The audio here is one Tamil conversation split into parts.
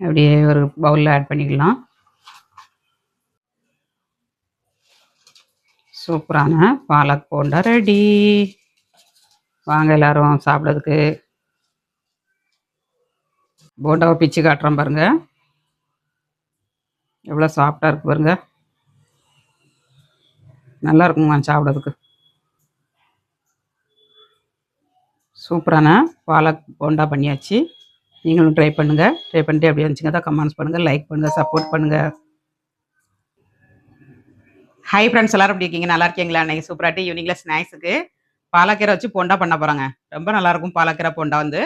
அப்படியே ஒரு பவுலில் ஆட் பண்ணிக்கலாம். சூப்பரான பாலக் போண்டா ரெடி வாங்க எல்லாரும் சாப்பிட்றதுக்கு. போண்டாவை பிச்சு காட்டுறோம் பாருங்க. எவ்வளோ சாஃப்டாக இருக்கு பாருங்க. நல்லா இருக்குங்க சாப்பிட்றதுக்கு. சூப்பரான பாலக் போண்டா பண்ணியாச்சு. நீங்களும் ட்ரை பண்ணுங்கள் ட்ரை பண்ணிட்டு அப்படியே வந்துச்சுங்க. தான் கமெண்ட்ஸ் பண்ணுங்கள் லைக் பண்ணுங்கள் சப்போர்ட் பண்ணுங்கள் ஹை ஃப்ரெண்ட்ஸ் எல்லாரும் எப்படி இருக்கீங்க? நல்லா இருக்கீங்களா? இன்னைக்கு சூப்பராட்டி ஈவினிங்கில் ஸ்நாக்ஸுக்கு பாலக்கீரை வச்சு போண்டா பண்ண போகிறாங்க ரொம்ப நல்லாயிருக்கும் பாலக்கீரை போண்டா வந்து.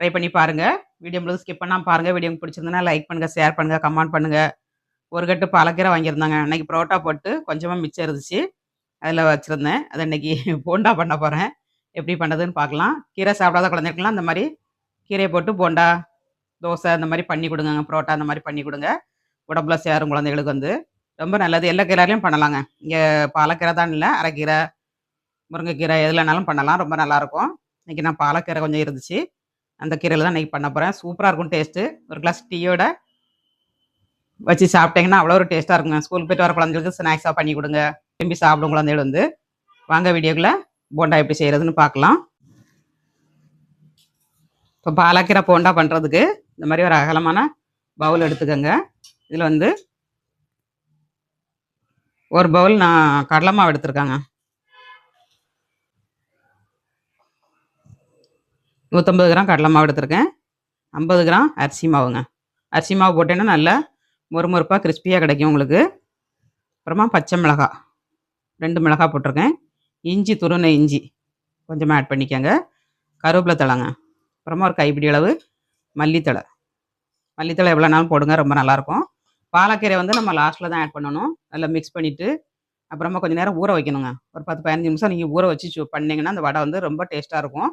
ட்ரை பண்ணி பாருங்கள் வீடியோ முழுது ஸ்கிப் பண்ணாமல் பாருங்கள் வீடியோ பிடிச்சிருந்தனா லைக் பண்ணுங்கள் ஷேர் பண்ணுங்கள் கமெண்ட் பண்ணுங்கள் ஒரு கட்டு பாலக்கீரை வாங்கியிருந்தாங்க. இன்னைக்கு பரோட்டா போட்டு கொஞ்சமாக மிச்சம் இருந்துச்சு. அதில் வச்சுருந்தேன். அதை இன்றைக்கி போண்டா பண்ண போகிறேன் எப்படி பண்ணுறதுன்னு பார்க்கலாம். கீரை சாப்பிடாத குழந்தைகளுக்குலாம் அந்த மாதிரி கீரையை போட்டு போண்டா தோசை அந்த மாதிரி பண்ணி கொடுங்க புரோட்டா அந்த மாதிரி பண்ணி கொடுங்க. உடம்புல சேரும் குழந்தைகளுக்கு வந்து. ரொம்ப நல்லது. எல்லா கீரையிலையும் பண்ணலாங்க. இங்கே பாலக்கீரை தான் இல்லை. அரைக்கீரை முருங்கைக்கீரை எதுலனாலும் பண்ணலாம். ரொம்ப நல்லாயிருக்கும். இன்றைக்கி நான் பாலக்கீரை கொஞ்சம் இருந்துச்சு. அந்த கீரையில் தான் இன்றைக்கி பண்ண போகிறேன் சூப்பராக இருக்கும் டேஸ்ட்டு. ஒரு கிளாஸ் டீயோட வச்சு சாப்பிட்டீங்கன்னா அவ்வளோ ஒரு டேஸ்ட்டாக இருக்குங்க. ஸ்கூல் போயிட்டு வர குழந்தைகளுக்கு ஸ்நாக்ஸாக பண்ணி கொடுங்க. திரும்பி சாப்பிடும் குழந்தைகள் வந்து. வாங்க வீடியோக்குள்ளே போண்டா எப்படி செய்கிறதுன்னு பார்க்கலாம். இப்போ பாலக்கீரை போண்டா பண்ணுறதுக்கு இந்த மாதிரி ஒரு அகலமான பவுல் எடுத்துக்கோங்க. இதில் வந்து ஒரு பவுல் நான் கடலை மாவு எடுத்திருக்கேங்க. நூற்றம்பது கிராம் கடலை மாவு எடுத்திருக்கேன். ஐம்பது கிராம் அரிசி மாவுங்க. அரிசி மாவு போட்டேன்னா நல்லா மொறுமொறுப்பாக கிறிஸ்பியாக கிடைக்கும் உங்களுக்கு. அப்புறமா பச்சை மிளகாய். ரெண்டு மிளகாய் போட்டிருக்கேன். இஞ்சி துருணை இஞ்சி கொஞ்சமாக ஆட் பண்ணிக்கோங்க. கருவேப்பிலை தழைங்க. அப்புறமா ஒரு கைப்பிடி அளவு மல்லித்தழை. மல்லித்தழை எவ்வளோ நாளும் போடுங்க ரொம்ப நல்லாயிருக்கும். பாலக்கீரை வந்து நம்ம லாஸ்ட்டில் தான் ஆட் பண்ணணும். நல்லா மிக்ஸ் பண்ணிவிட்டு அப்புறமா கொஞ்சம் நேரம் ஊற வைக்கணுங்க. ஒரு பத்து பதினஞ்சு நிமிஷம் நீங்கள் ஊற வச்சு பண்ணிங்கன்னா அந்த வடை வந்து ரொம்ப டேஸ்ட்டாக இருக்கும்.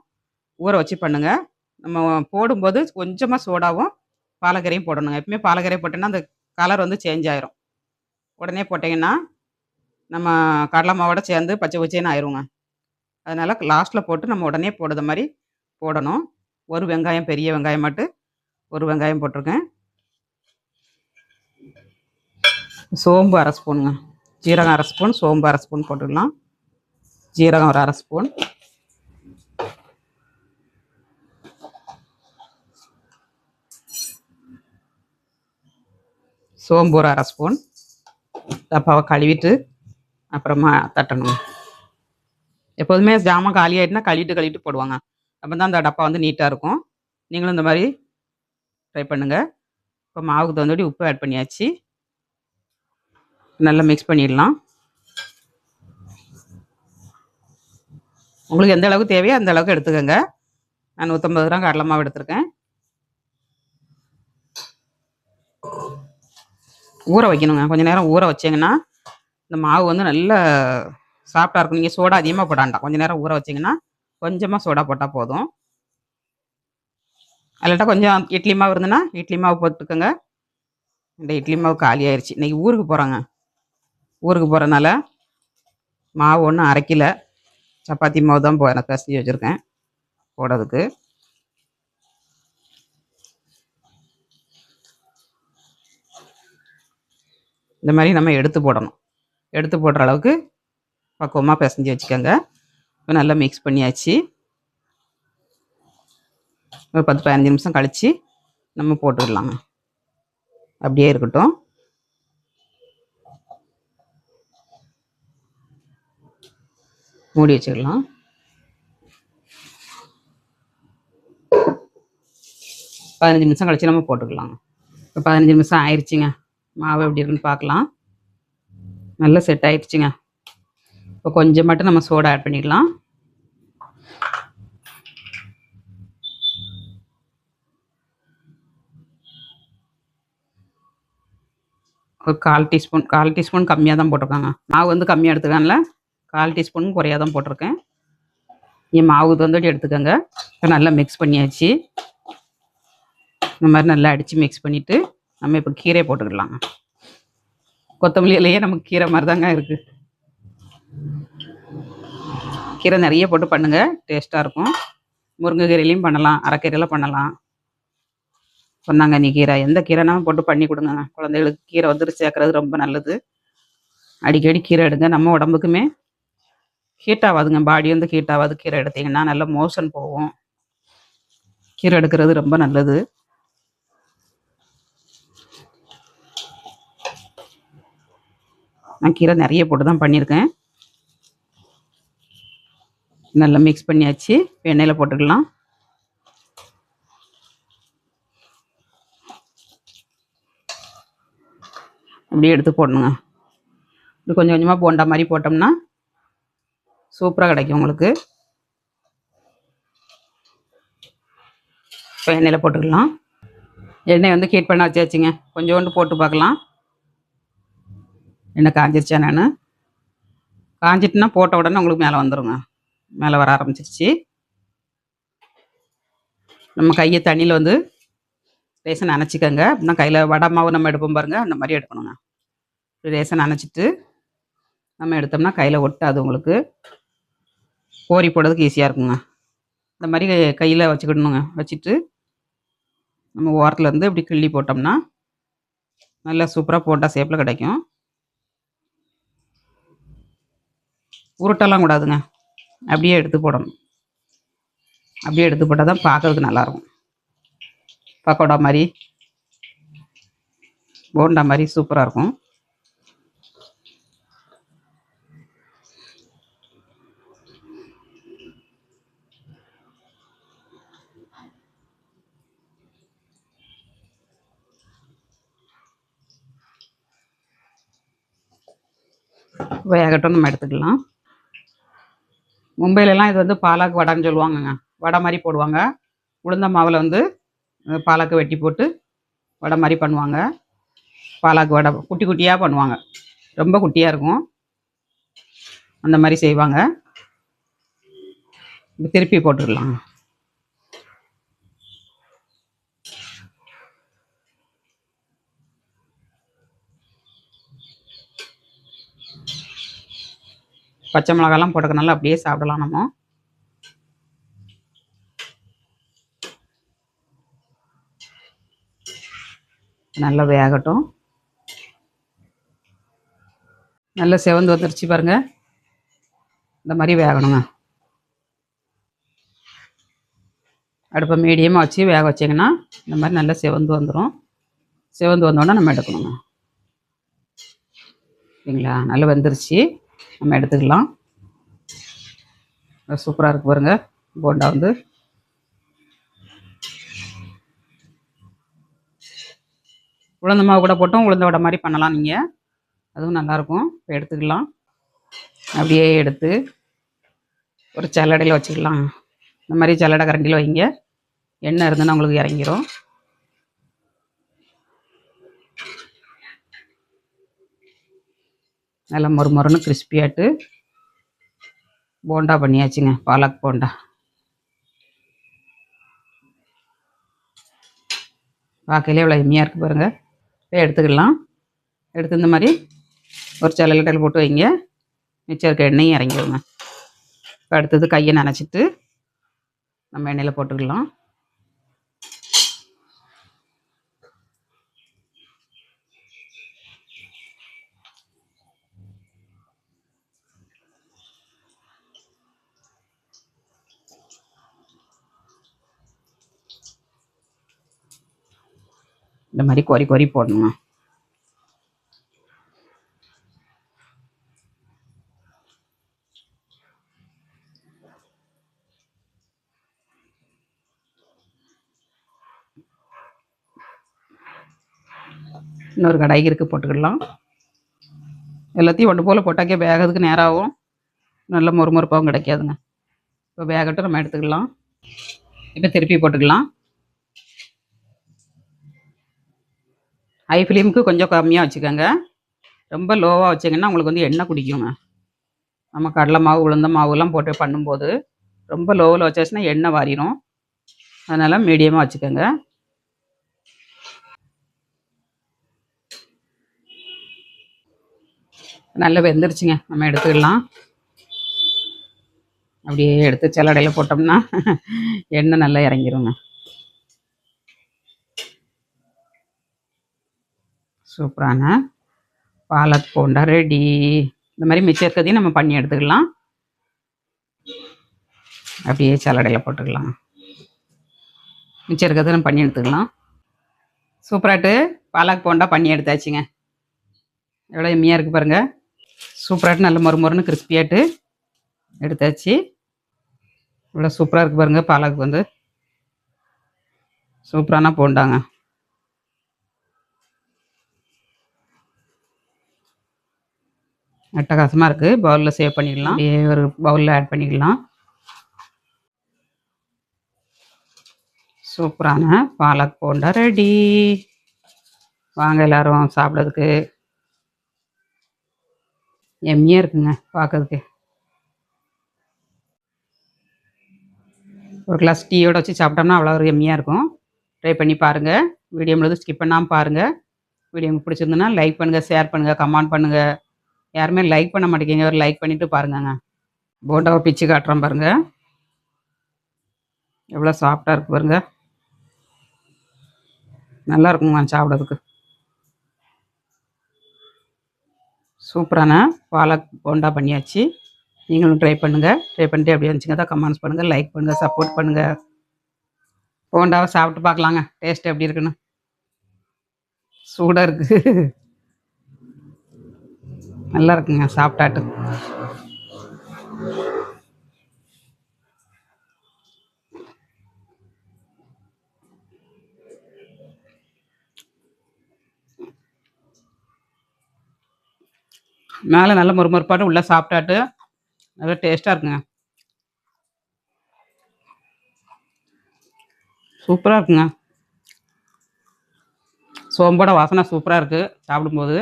ஊற வச்சு பண்ணுங்கள் நம்ம போடும்போது கொஞ்சமாக சோடாவும் பாலக்கீரையும் போடணுங்க. எப்பவுமே பாலக்கீரை போட்டோன்னா அந்த கலர் வந்து சேஞ்ச் ஆயிரும். உடனே போட்டிங்கன்னா நம்ம கடலை மாவோட சேர்ந்து பச்சை பச்சைன்னு ஆயிருங்க. அதனால் லாஸ்ட்டில் போட்டு நம்ம உடனே போடுற மாதிரி போடணும். ஒரு வெங்காயம் பெரிய வெங்காயம் மட்டும் ஒரு வெங்காயம் போட்டிருக்கேன். சோம்பு அரை ஸ்பூனுங்க. ஜீரகம் அரை ஸ்பூன் சோம்பு அரை ஸ்பூன் போட்டுடலாம் ஜீரகம் ஒரு அரை ஸ்பூன். சோம்பு ஒரு அரை ஸ்பூன். டப்பாவை கழுவிட்டு அப்புறமா தட்டணும் எப்போதுமே ஜாமான் காலி ஆகிட்டுனா கழுவிட்டு கழுவிட்டு போடுவாங்க. அப்போ தான் அந்த டப்பா வந்து நீட்டாக இருக்கும். நீங்களும் இந்த மாதிரி ட்ரை பண்ணுங்கள் இப்போ மாவுக்கு தகுந்தபடி உப்பு ஆட் பண்ணியாச்சு. நல்லா மிக்ஸ் பண்ணிடலாம். உங்களுக்கு எந்த அளவுக்கு தேவையோ அந்த அளவுக்கு எடுத்துக்கோங்க. நான் நூற்றம்பது கிராம் கடலை மாவு எடுத்திருக்கேன். ஊற வைக்கணுங்க. கொஞ்சம் நேரம் ஊற வச்சிங்கன்னா இந்த மாவு வந்து நல்லா சாஃப்டாக இருக்கும். நீங்கள் சோடா அதிகமாக போடாண்டாம் கொஞ்சம் நேரம் ஊற வச்சிங்கன்னா கொஞ்சமாக சோடா போட்டால் போதும். இல்லாட்டா கொஞ்சம் இட்லி மாவு இருந்ததுன்னா இட்லி மாவு போட்டுக்கோங்க. இந்த இட்லி மாவு காலி ஆயிடுச்சு இன்றைக்கி ஊருக்கு போகிறாங்க ஊருக்கு போகிறனால மாவு ஒன்றும் அரைக்கல. சப்பாத்தி மாவு தான் போ எனக்கு பிசைஞ்சு வச்சுருக்கேன் போடுறதுக்கு. இந்த மாதிரி நம்ம எடுத்து போடணும். எடுத்து போடுற அளவுக்கு பக்குவமாக பிசைஞ்சு வச்சுக்கோங்க. இப்போ நல்லா மிக்ஸ் பண்ணியாச்சு. ஒரு பத்து பதினஞ்சு நிமிஷம் கழித்து நம்ம போட்டுக்கலாங்க அப்படியே இருக்கட்டும். மூடி வச்சுக்கலாம். பதினஞ்சு நிமிஷம் கழிச்சு நம்ம போட்டுக்கலாம் இப்போ பதினஞ்சு நிமிஷம் ஆயிடுச்சுங்க மாவு எப்படி இருக்குன்னு பார்க்கலாம். நல்லா செட் ஆயிடுச்சுங்க இப்போ கொஞ்சம் மட்டும் நம்ம சோடா ஆட் பண்ணிக்கலாம் ஒரு கால் டீஸ்பூன் கால் டீஸ்பூன் கம்மியாக தான் போட்டிருக்காங்க. மாவு வந்து கம்மியாக எடுத்துக்கான்ல கால் டீஸ்பூன் குறையாக தான் போட்டிருக்கேன். நீங்கள் மாவு தந்துட்டு எடுத்துக்கோங்க. இப்போ நல்லா மிக்ஸ் பண்ணியாச்சு. இந்த மாதிரி நல்லா அடித்து மிக்ஸ் பண்ணிவிட்டு நம்ம இப்போ கீரை போட்டுக்கிடலாங்க கொத்தமல்லி இலையே நமக்கு கீரை மாதிரி தாங்க இருக்குது கீரை நிறைய போட்டு பண்ணுங்கள் டேஸ்ட்டாக இருக்கும். முருங்கைக்கீரையிலையும் பண்ணலாம். அரைக்கீரையில் பண்ணலாம். சொன்னாங்க நீ கீரை எந்த கீரைனாலும் போட்டு பண்ணி கொடுங்க. குழந்தைகளுக்கு கீரை வந்துட்டு சேர்க்கறது ரொம்ப நல்லது. அடிக்கடி கீரை எடுங்க. நம்ம உடம்புக்குமே ஹீட் ஆகாதுங்க பாடி வந்து ஹீட் ஆகாது. கீரை எடுத்தீங்கன்னா நல்ல மோஷன் போகும். கீரை எடுக்கிறது ரொம்ப நல்லது. நான் கீரை நிறைய போட்டு தான் பண்ணியிருக்கேன். நல்லா மிக்ஸ் பண்ணியாச்சு. இப்ப போட்டுக்கலாம். அப்படியே எடுத்து போடணுங்க. இப்படி கொஞ்சம் கொஞ்சமாக போண்டா மாதிரி போட்டோம்னா சூப்பராக கிடைக்கும் உங்களுக்கு. இப்போ எண்ணெயில் போட்டுக்கலாம். எண்ணெய் வந்து ஹீட் பண்ண வச்சாச்சுங்க. கொஞ்சோண்டு போட்டு பார்க்கலாம். எண்ணெய் காஞ்சிருச்சா நான் காஞ்சிட்டுனா போட்ட உடனே உங்களுக்கு மேலே வந்துருங்க. மேலே வர ஆரம்பிச்சிருச்சு. நம்ம கையை தண்ணியில் வந்து ரேசன் அணைச்சிக்கோங்க. அப்படின்னா கையில் வடை மாவு நம்ம எடுப்போம் பாருங்க. அந்த மாதிரி எடுக்கணுங்க. ரேசன் அணைச்சிட்டு நம்ம எடுத்தோம்னா கையில் ஒட்டாது உங்களுக்கு. கோரி போடுறதுக்கு ஈஸியாக இருக்குங்க. இந்த மாதிரி கையில் வச்சுக்கிடணுங்க. வச்சுட்டு நம்ம ஓரத்தில் இருந்து இப்படி கிள்ளி போட்டோம்னா நல்லா சூப்பராக போட்டால் ஷேப்பில் கிடைக்கும். உருட்டெல்லாம் கூடாதுங்க. அப்படியே எடுத்து போடணும். அப்படியே எடுத்து போட்டால் தான் பார்க்கறதுக்கு நல்லாயிருக்கும். பக்கோடா மாதிரி போண்டா மாதிரி சூப்பராக இருக்கும். வேகட்டும் நம்ம எடுத்துக்கலாம். மும்பையிலலாம் இது வந்து பாலாக்கு வடைன்னு சொல்லுவாங்கங்க. வடை மாதிரி போடுவாங்க. உளுந்த மாவில் வந்து பாலாக்கு வெட்டி போட்டு வடை மாதிரி பண்ணுவாங்க. பாலாக்கு வடை குட்டி குட்டியாக பண்ணுவாங்க. ரொம்ப குட்டியாக இருக்கும். அந்த மாதிரி செய்வாங்க. திருப்பி போட்டுடலாம் பச்சை மிளகாலாம் போட்டுக்கனால அப்படியே சாப்பிடலாம் நம்ம. நல்லா வேகட்டும். நல்லா செவந்து வந்துருச்சு பாருங்க. இந்த மாதிரி வேகணுங்க. அடுப்பை மீடியமாக வச்சு வேக வச்சிங்கன்னா இந்த மாதிரி நல்லா செவந்து வந்துடும் செவந்து வந்தோடனே நம்ம எடுக்கணுங்க. சரிங்களா? நல்லா வெந்துருச்சு. நம்ம எடுத்துக்கலாம். சூப்பராக இருக்குது பாருங்க. போண்டா வந்து. உளுந்த மாவு கூட போட்டும். உளுந்த வடை மாதிரி பண்ணலாம் நீங்கள் அதுவும் நல்லாயிருக்கும் இப்போ எடுத்துக்கலாம். அப்படியே எடுத்து ஒரு சல்லடையில் வச்சுக்கலாம். இந்த மாதிரி சல்லடை கரண்டியில் வைங்க. எண்ணெய் இருந்துன்னா உங்களுக்கு இறங்கிரும். நல்லா மொறு மொறுன்னு கிறிஸ்பியாட்டு போண்டா பண்ணியாச்சுங்க பாலக் போண்டா. பார்க்கலே இவ்வளோ எம்மியாக இருக்குது பாருங்கள் இப்போ எடுத்துக்கலாம். எடுத்து இந்த மாதிரி ஒரு சல்லடையில் போட்டு வைங்க. மிச்சம் இருக்க எண்ணெயும் இறங்கிடுங்க. இப்போ அடுத்தது கையை நினச்சிட்டு நம்ம எண்ணெயில் போட்டுக்கலாம். இந்த மாதிரி கொறி கொறி போடணுமா? இன்னொரு கடாய்க்கு இருக்கு போட்டுக்கிடலாம். எல்லாத்தையும் ஒன்று போல் போட்டாக்கே வேகிறதுக்கு நேரம் ஆகும் நல்ல மொறுமொறுப்பாகவும் கிடைக்காதுங்க. இப்போ வேகட்டும் நம்ம எடுத்துக்கலாம் இப்போ திருப்பி போட்டுக்கலாம். ஹை ஃப்ளேமுக்கு கொஞ்சம் கம்மியாக வச்சுக்கோங்க. ரொம்ப லோவாக வச்சிங்கன்னா உங்களுக்கு வந்து எண்ணெய் குடிக்குங்க நம்ம கடலை மாவு உளுந்த மாவுலாம் போட்டு பண்ணும்போது ரொம்ப லோவில் வச்சாச்சுன்னா எண்ணெய் வாரிடும் அதனால் மீடியமாக வச்சுக்கோங்க. நல்லா வெந்துருச்சுங்க. நம்ம எடுத்துக்கலாம். அப்படியே எடுத்து செல்லடையில் போட்டோம்னா எண்ணெய் நல்லா இறங்கிருங்க. சூப்பரான பாலக் போண்டா ரெடி இந்த மாதிரி மிச்சம் இருக்கிறதையும் நம்ம பண்ணி எடுத்துக்கலாம். அப்படியே சலடையில் போட்டுக்கலாம். மிச்சம் இருக்கிறத நம்ம பண்ணி எடுத்துக்கலாம். சூப்பராட்டு. பாலக் போண்டா பண்ணி எடுத்தாச்சுங்க. எவ்வளோ எம்மியாக இருக்குது பாருங்கள் சூப்பராட்டு. நல்ல மொறு மொறுன்னு கிறிஸ்பியாட்டு எடுத்தாச்சு. இவ்வளோ சூப்பராக இருக்குது பாருங்கள் பாலக் வந்து. சூப்பரான போண்டாங்க. அட்டகாசமாக இருக்குது பவுலில் சேவ் பண்ணிடலாம். ஒரு பவுலில் ஆட் பண்ணிக்கலாம் சூப்பரான பாலக் போண்டா ரெடி வாங்க எல்லாரும் சாப்பிட்றதுக்கு. எம்மியாக இருக்குங்க பார்க்கறதுக்கு ஒரு கிளாஸ் டீயோட வச்சு சாப்பிட்டோம்னா அவ்வளோ ஒரு எம்மியாக இருக்கும். ட்ரை பண்ணி பாருங்கள் வீடியோ முழுது ஸ்கிப் பண்ணாமல் பாருங்கள் வீடியோ உங்களுக்கு பிடிச்சிருந்துன்னா லைக் பண்ணுங்கள் ஷேர் பண்ணுங்கள் கமெண்ட் பண்ணுங்கள் யாருமே லைக் பண்ண மாட்டேங்கிங்க ஒரு லைக் பண்ணிவிட்டு பாருங்கங்க. போண்டாவை பிச்சு காட்டுறோம் பாருங்கள் எவ்வளோ சாஃப்டாக இருக்கு பாருங்கள் நல்லா இருக்குங்க சாப்பிட்றதுக்கு. சூப்பரான பாலக் போண்டா பண்ணியாச்சு. நீங்களும் ட்ரை பண்ணுங்கள் ட்ரை பண்ணிட்டு அப்படியே இருந்துச்சுங்க தான் கமெண்ட்ஸ் பண்ணுங்கள் லைக் பண்ணுங்கள் சப்போர்ட் பண்ணுங்கள் போண்டாவை சாப்பிட்டு பார்க்கலாங்க. டேஸ்ட் எப்படி இருக்குன்னு. சூடாக இருக்குது நல்லா இருக்குங்க சாப்பிட்டாட்டு. மேலே நல்ல மொறுமொறுப்பாட்டு உள்ளே சாப்பிட்டாட்டு. நல்லா டேஸ்ட்டாக இருக்குங்க. சூப்பராக இருக்குங்க. சோம்போட வாசனை சூப்பராக இருக்குது சாப்பிடும்போது.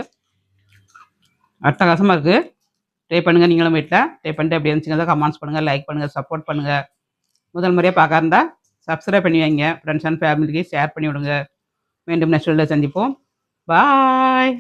அட்டகாசமாக இருக்குது ட்ரை பண்ணுங்கள் நீங்களும் வீட்டில் ட்ரை பண்ணிட்டு எப்படி இருந்துச்சுங்க கமெண்ட்ஸ் பண்ணுங்கள் லைக் பண்ணுங்கள் சப்போர்ட் பண்ணுங்கள் முதல் முறையாக பார்க்க இருந்தால் சப்ஸ்கிரைப் பண்ணி வைங்க. ஃப்ரெண்ட்ஸ் அண்ட் ஃபேமிலிக்கு ஷேர் பண்ணி விடுங்க. மீண்டும் நெக்ஸ்ட் சந்திப்போம். பாய்